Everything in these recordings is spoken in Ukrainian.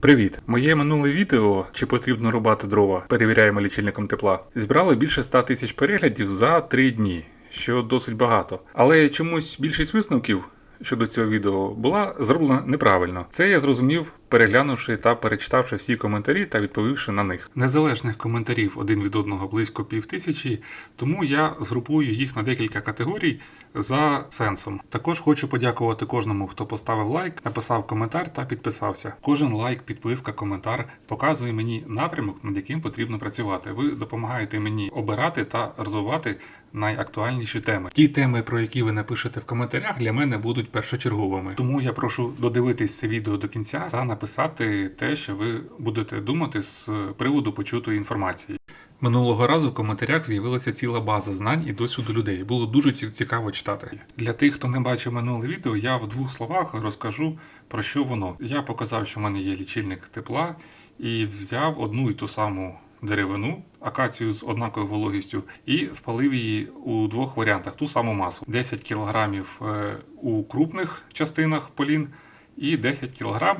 Привіт! Моє минуле відео, чи потрібно рубати дрова, перевіряємо лічильником тепла, зібрало більше 100 тисяч переглядів за 3 дні, що досить багато. Але чомусь більшість висновків щодо цього відео була зроблена неправильно. Це я зрозумів, переглянувши та перечитавши всі коментарі та відповівши на них. Незалежних коментарів один від одного близько півтисячі, тому я згрупую їх на декілька категорій за сенсом. Також хочу подякувати кожному, хто поставив лайк, написав коментар та підписався. Кожен лайк, підписка, коментар показує мені напрямок, над яким потрібно працювати. Ви допомагаєте мені обирати та розвивати найактуальніші теми. Ті теми, про які ви напишете в коментарях, для мене будуть першочерговими. Тому я прошу додивитись це відео до кінця та написати те, що ви будете думати з приводу почутої інформації. Минулого разу в коментарях з'явилася ціла база знань і досвіду людей. Було дуже цікаво читати. Для тих, хто не бачив минуле відео, я в двох словах розкажу про що воно. Я показав, що в мене є лічильник тепла, і взяв одну і ту саму деревину, акацію з однаковою вологістю, і спалив її у двох варіантах, ту саму масу: 10 кг у крупних частинах полін і 10 кг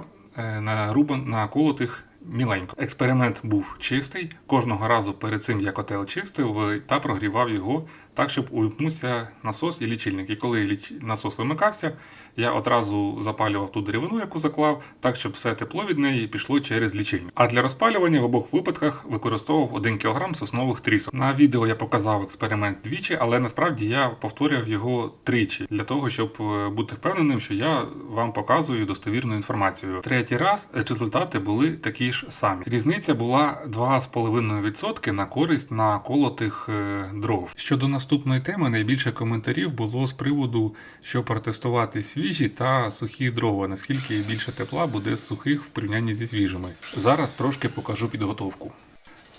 на рубан на колотих міленько. Експеримент був чистий. Кожного разу перед цим я котел чистив е, та прогрівав його так, щоб увімкнувся насос і лічильник. І коли ліч... насос вимикався, я одразу запалював ту деревину, яку заклав, так, щоб все тепло від неї пішло через лічильник. А для розпалювання в обох випадках використовував 1 кг соснових трісок. На відео я показав експеримент двічі, але насправді я повторював його тричі для того, щоб е, бути впевненим, що я вам показую достовірну інформацію. Третій раз результати були такі ж самі. Різниця була 2,5% на користь на колотих е, дров. Щодо наступної теми, найбільше коментарів було з приводу, що протестувати свіжі та сухі дрова, наскільки більше тепла буде з сухих в порівнянні зі свіжими. Зараз трошки покажу підготовку.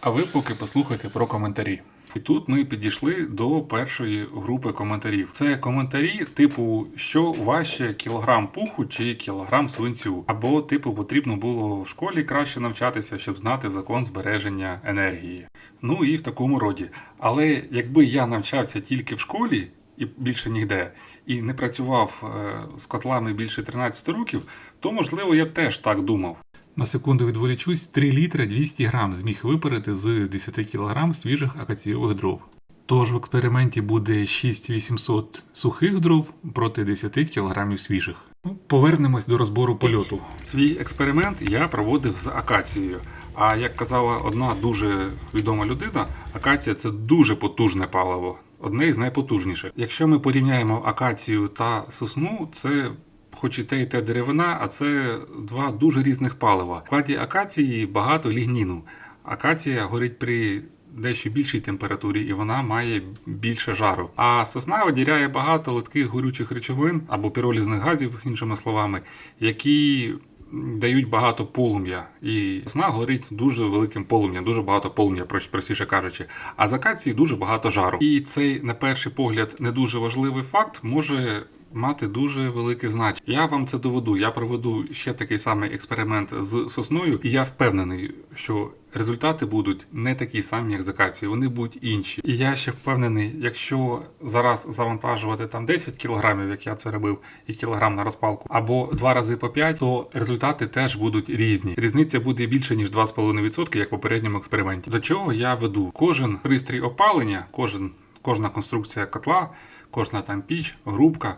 А ви поки послухайте про коментарі. І тут ми підійшли до першої групи коментарів. Це коментарі, типу, що важче кілограм пуху чи кілограм свинцю, або типу потрібно було в школі краще навчатися, щоб знати закон збереження енергії. Ну і в такому роді. Але якби я навчався тільки в школі і більше ніде, і не працював е, з котлами більше 13 років, то можливо я б теж так думав. На секунду відволічусь, 3 літри 200 грам зміг випарити з 10 кг свіжих акаційових дров. Тож в експерименті буде 6800 сухих дров проти 10 кг свіжих. Ну, Повернемось до розбору польоту. Свій експеримент я проводив з акацією. А як казала одна дуже відома людина, акація це дуже потужне паливо, одне із найпотужніших. Якщо ми порівняємо акацію та сосну, це хоч і те, і те деревина, а це два дуже різних палива. В складі акації багато лігніну. Акація горить при дещо більшій температурі і вона має більше жару. А сосна виділяє багато литких горючих речовин або піролізних газів, іншими словами, які дають багато полум'я. І сосна горить дуже великим полум'ям, дуже багато полум'я, простіше кажучи. А з акації дуже багато жару. І цей, на перший погляд, не дуже важливий факт може мати дуже велике значення. Я вам це доведу. Я проведу ще такий самий експеримент з сосною, і я впевнений, що результати будуть не такі самі, як з акацією, вони будуть інші. І я ще впевнений, якщо зараз завантажувати там 10 кілограмів, як я це робив, і кілограм на розпалку, або два рази по 5, то результати теж будуть різні. Різниця буде більше ніж 2,5%, як в попередньому експерименті. До чого я веду? Кожен пристрій опалення, кожен, кожна конструкція котла, кожна там піч, грубка.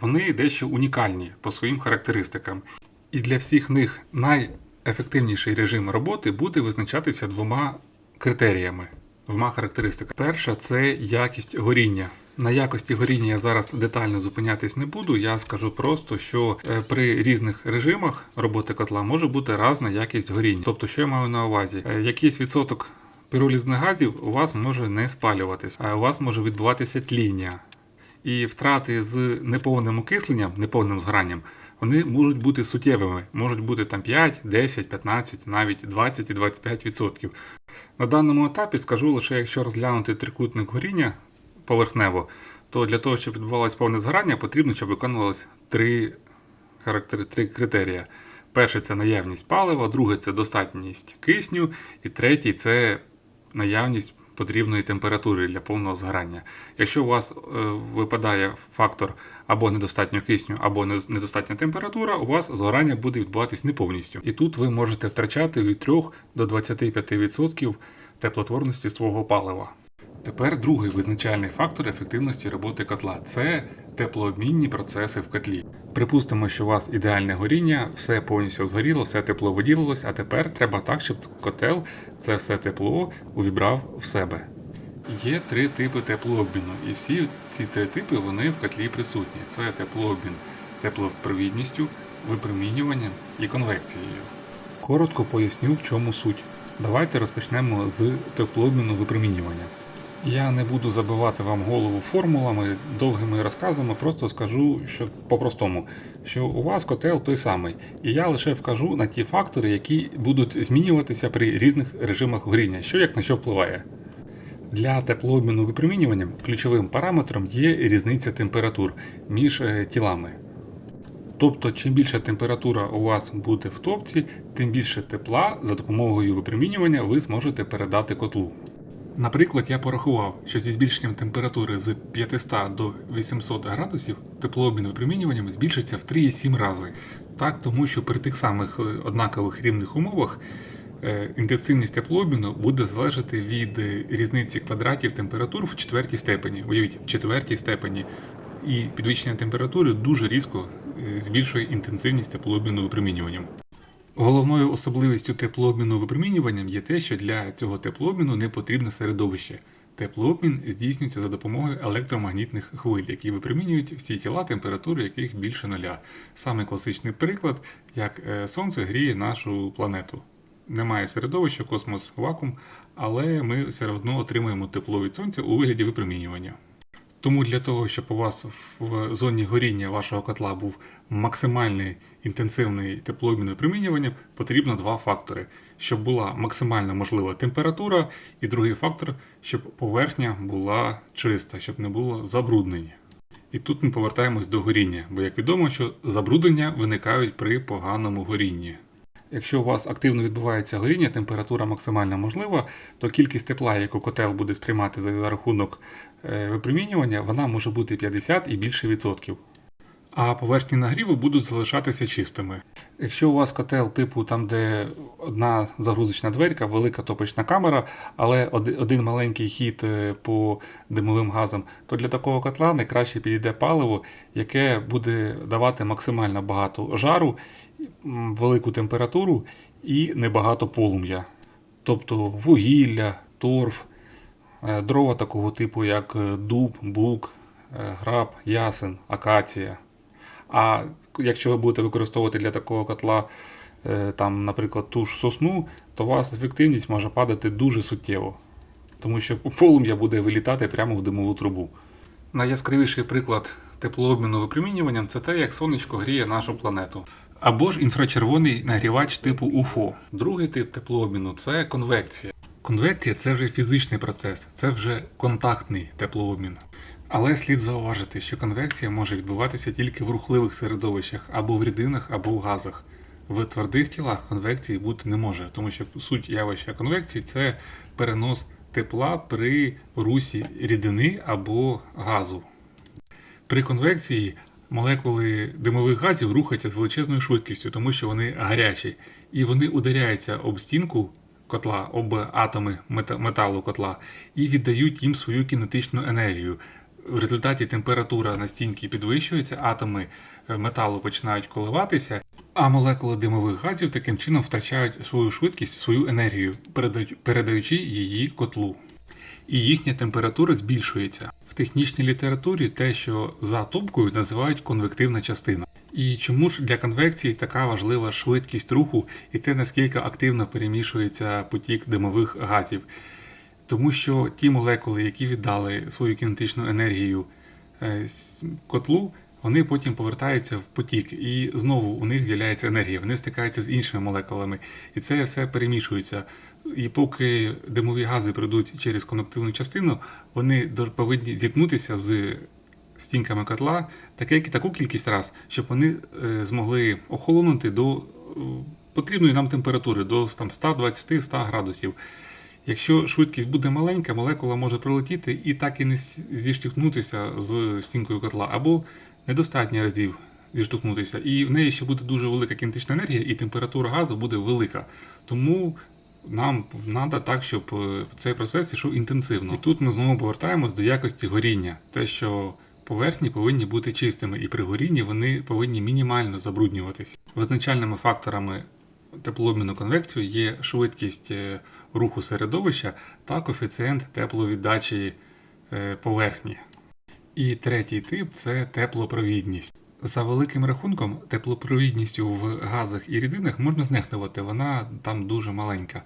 Вони дещо унікальні по своїм характеристикам. І для всіх них найефективніший режим роботи буде визначатися двома критеріями, двома характеристиками. Перша це якість горіння. На якості горіння я зараз детально зупинятись не буду. Я скажу просто, що е, при різних режимах роботи котла може бути різна якість горіння. Тобто, що я маю на увазі? Е, Якийсь відсоток піролізних газів у вас може не спалюватись, а у вас може відбуватися тління. І втрати з неповним окисленням, неповним згоранням, вони можуть бути суттєвими, можуть бути там 5, 10, 15, навіть 20 і 25%. На даному етапі скажу лише, якщо розглянути трикутник горіння поверхнево, то для того, щоб відбувалося повне згорання, потрібно, щоб виконувалось три, характери, три критерії. Перше це наявність палива, друге це достатність кисню, і третій це наявність потрібної температури для повного згорання. Якщо у вас е, випадає фактор або недостатньо кисню, або не- недостатня температура, у вас згорання буде відбуватись не повністю. І тут ви можете втрачати від 3 до 25% теплотворності свого палива. Тепер другий визначальний фактор ефективності роботи котла це теплообмінні процеси в котлі. Припустимо, що у вас ідеальне горіння, все повністю згоріло, все тепло виділилось, а тепер треба так, щоб котел це все тепло увібрав в себе. Є три типи теплообміну, і всі ці три типи вони в котлі присутні. Це теплообмін теплопровідністю, випромінюванням і конвекцією. Коротко поясню, в чому суть. Давайте розпочнемо з теплообміну випромінювання. Я не буду забивати вам голову формулами, довгими розказами, просто скажу, що по-простому, що у вас котел той самий, і я лише вкажу на ті фактори, які будуть змінюватися при різних режимах горіння, що як на що впливає. Для теплообміну випромінюванням ключовим параметром є різниця температур між е, тілами. Тобто, чим більша температура у вас буде в топці, тим більше тепла за допомогою випромінювання ви зможете передати котлу. Наприклад, я порахував, що зі збільшенням температури з 500 до 800 градусів теплообмін випромінюванням збільшиться в 3,7 рази. Так, тому що при тих самих е, однакових рівних умовах е, інтенсивність теплообміну буде залежати від е, різниці квадратів температур в четвертій степені. Уявіть, в четвертій степені. І підвищення температури дуже різко збільшує інтенсивність теплообміну випромінюванням. Головною особливістю теплообміну випромінюванням є те, що для цього теплообміну не потрібне середовище. Теплообмін здійснюється за допомогою електромагнітних хвиль, які випромінюють всі тіла, температури яких більше нуля. Саме класичний приклад, як е, сонце гріє нашу планету. Немає середовища, космос, вакуум, але ми все одно отримуємо тепло від сонця у вигляді випромінювання. Тому для того, щоб у вас в зоні горіння вашого котла був максимальний інтенсивний теплообмін випромінювання, потрібно два фактори: щоб була максимально можлива температура, і другий фактор, щоб поверхня була чиста, щоб не було забруднення. І тут ми повертаємось до горіння, бо як відомо, що забруднення виникають при поганому горінні. Якщо у вас активно відбувається горіння, температура максимально можлива, то кількість тепла, яку котел буде сприймати за за рахунок е, випромінювання, вона може бути 50 і більше відсотків. А поверхні нагріву будуть залишатися чистими. Якщо у вас котел типу там, де одна загрузочна дверка, велика топочна камера, але один маленький хід е, по димовим газам, то для такого котла найкраще підійде паливо, яке буде давати максимально багато жару, велику температуру і небагато полум'я. Тобто вугілля, торф, е, дрова такого типу, як е, дуб, бук, граб, ясен, акація. А якщо ви будете використовувати для такого котла, е, там, наприклад, ту ж сосну, то у вас ефективність може падати дуже суттєво, тому що полум'я буде вилітати прямо в димову трубу. Найяскравіший приклад теплообміну випромінюванням це те, як сонечко гріє нашу планету. Або ж інфрачервоний нагрівач типу УФО. Другий тип теплообміну це конвекція. Конвекція це вже фізичний процес, це вже контактний теплообмін. Але слід зауважити, що конвекція може відбуватися тільки в рухливих середовищах або в рідинах, або в газах. В твердих тілах конвекції бути не може, тому що суть явища конвекції це перенос тепла при русі рідини або газу. При конвекції молекули димових газів рухаються з величезною швидкістю, тому що вони гарячі, і вони ударяються об стінку котла, об атоми мета- металу котла і віддають їм свою кінетичну енергію. В результаті температура на стінці підвищується, атоми е, металу починають коливатися, а молекули димових газів таким чином втрачають свою швидкість, свою енергію, передаючи її котлу і їхня температура збільшується. В технічній літературі те, що за топкою називають конвективна частина. І чому ж для конвекції така важлива швидкість руху і те, наскільки активно перемішується потік димових газів? Тому що ті молекули, які віддали свою кінетичну енергію е, котлу, вони потім повертаються в потік, і знову у них з'являється енергія. Вони стикаються з іншими молекулами, і це все перемішується. І поки димові гази пройдуть через конвективну частину, вони повинні зіткнутися з стінками котла таке, таку кількість раз, щоб вони е, змогли охолонути до е, потрібної нам температури, до там, 120-100 градусів. Якщо швидкість буде маленька, молекула може пролетіти і так і не зіштовхнутися з стінкою котла, або недостатньо разів зіштовхнутися. І в неї ще буде дуже велика кінетична енергія, і температура газу буде велика. Тому нам треба так, щоб е, цей процес йшов інтенсивно. І тут ми знову повертаємось до якості горіння. Те, що поверхні повинні бути чистими, і при горінні вони повинні мінімально забруднюватись. Визначальними факторами теплообміну конвекцію є швидкість е, руху середовища та коефіцієнт тепловіддачі е, поверхні. І третій тип це теплопровідність. За великим рахунком, теплопровідністю в газах і рідинах можна знехтувати, вона там дуже маленька.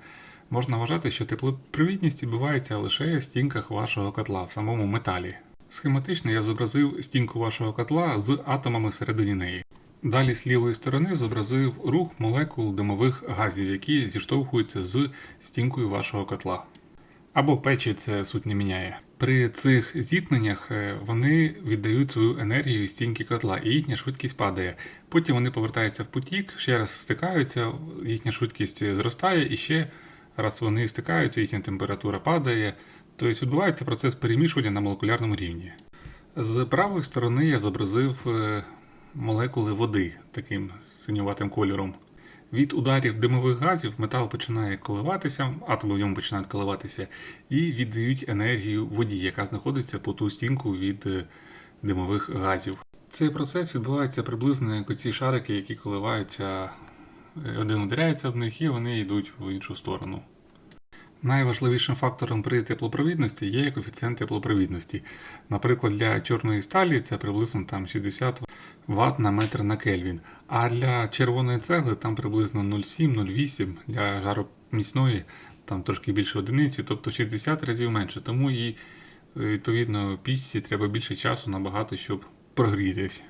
Можна вважати, що теплопровідність відбувається лише в стінках вашого котла в самому металі. Схематично я зобразив стінку вашого котла з атомами всередині неї. Далі з лівої сторони зобразив рух молекул димових газів, які зіштовхуються з стінкою вашого котла. Або печі це суть не міняє. При цих зіткненнях е, вони віддають свою енергію стінки котла, і їхня швидкість падає. Потім вони повертаються в потік, ще раз стикаються, їхня швидкість зростає, і ще раз вони стикаються, їхня температура падає. Тобто відбувається процес перемішування на молекулярному рівні. З правої сторони я зобразив е, молекули води таким синюватим кольором. Від ударів димових газів метал починає коливатися, атоми в ньому починають коливатися і віддають енергію воді, яка знаходиться по ту стінку від е, димових газів. Цей процес відбувається приблизно як оці шарики, які коливаються, е, один ударяється об них і вони йдуть в іншу сторону. Найважливішим фактором при теплопровідності є коефіцієнт теплопровідності. Наприклад, для чорної сталі це приблизно там 60 Вт на метр на Кельвін. А для червоної цегли там приблизно 0,7-0,8, для жароміцної там трошки більше одиниці, тобто 60 разів менше. Тому і е, відповідно пічці треба більше часу набагато, щоб прогрітись.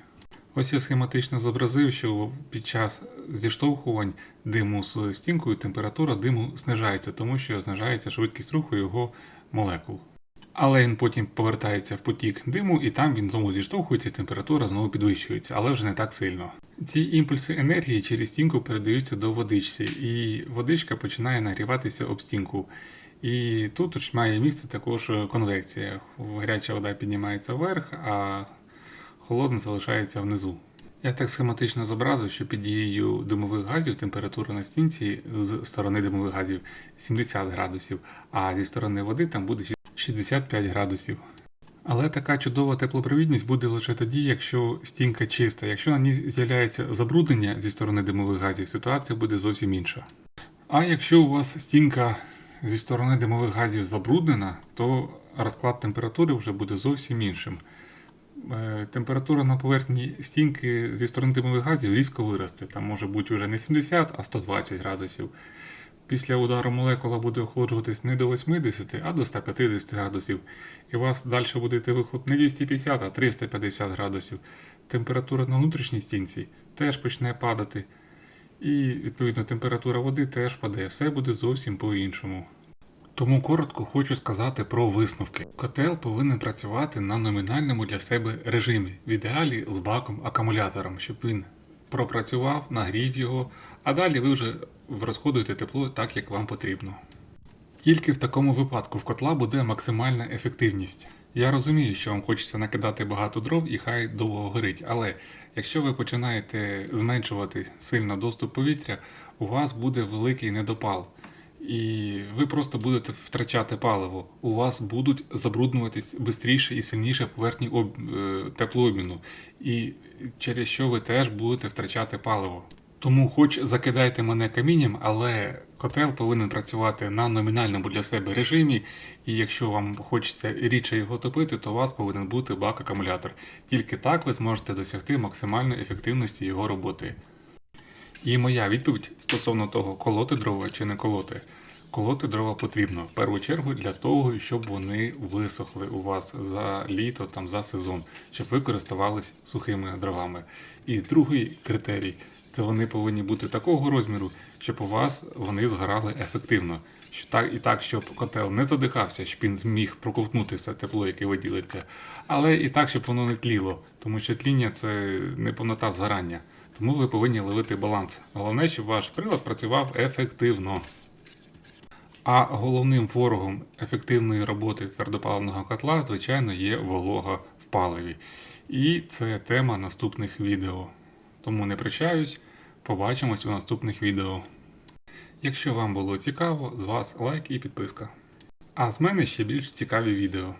Ось я схематично зобразив, що під час зіштовхувань диму з стінкою температура диму знижається, тому що знижається швидкість руху його молекул. Але він потім повертається в потік диму, і там він знову зіштовхується, і температура знову підвищується, але вже не так сильно. Ці імпульси енергії через стінку передаються до водичці, і водичка починає нагріватися об стінку. І тут має місце також конвекція. Гаряча вода піднімається вверх, а холодна залишається внизу. Я так схематично зобразив, що під дією димових газів температура на стінці з сторони димових газів 70 градусів, а зі сторони води там буде 65 градусів. Але така чудова теплопровідність буде лише тоді, якщо стінка чиста. Якщо на ній з'являється забруднення зі сторони димових газів, ситуація буде зовсім інша. А якщо у вас стінка зі сторони димових газів забруднена, то розклад температури вже буде зовсім іншим. Е, Температура на поверхні стінки зі сторони димових газів різко виросте. Там може бути вже не 70, а 120 градусів. Після удару молекула буде охолоджуватись не до 80, а до 150 градусів. І у вас далі буде йти вихлоп не 250, а 350 градусів. Температура на внутрішній стінці теж почне падати. І відповідно температура води теж паде. Все буде зовсім по-іншому. Тому коротко хочу сказати про висновки. Котел повинен працювати на номінальному для себе режимі, в ідеалі з баком-акумулятором, щоб він пропрацював, нагрів його, а далі ви вже розходуєте тепло так, як вам потрібно. Тільки в такому випадку в котла буде максимальна ефективність. Я розумію, що вам хочеться накидати багато дров і хай довго горить, але якщо ви починаєте зменшувати сильно доступ повітря, у вас буде великий недопал. І ви просто будете втрачати паливо. У вас будуть забруднюватись швидше і сильніше поверхні об... е, теплообміну, і через що ви теж будете втрачати паливо. Тому, хоч закидайте мене камінням, але котел повинен працювати на номінальному для себе режимі, і якщо вам хочеться рідше його топити, то у вас повинен бути бак-акумулятор. Тільки так ви зможете досягти максимальної ефективності його роботи. І моя відповідь стосовно того, колоти дрова чи не колоти. Колоти дрова потрібно в першу чергу для того, щоб вони висохли у вас за літо, там за сезон, щоб ви користувались сухими дровами. І другий критерій це вони повинні бути такого розміру, щоб у вас вони згорали ефективно. Що так і так, щоб котел не задихався, щоб він зміг проковтнути все тепло, яке виділиться, але і так, щоб воно не тліло, тому що тління це неповнота згорання. Тому ви повинні ловити баланс. Головне, щоб ваш прилад працював ефективно. А головним ворогом ефективної роботи твердопаливного котла, звичайно, є волога в паливі. І це тема наступних відео. Тому не прощаюсь, побачимось у наступних відео. Якщо вам було цікаво, з вас лайк і підписка. А з мене ще більш цікаві відео.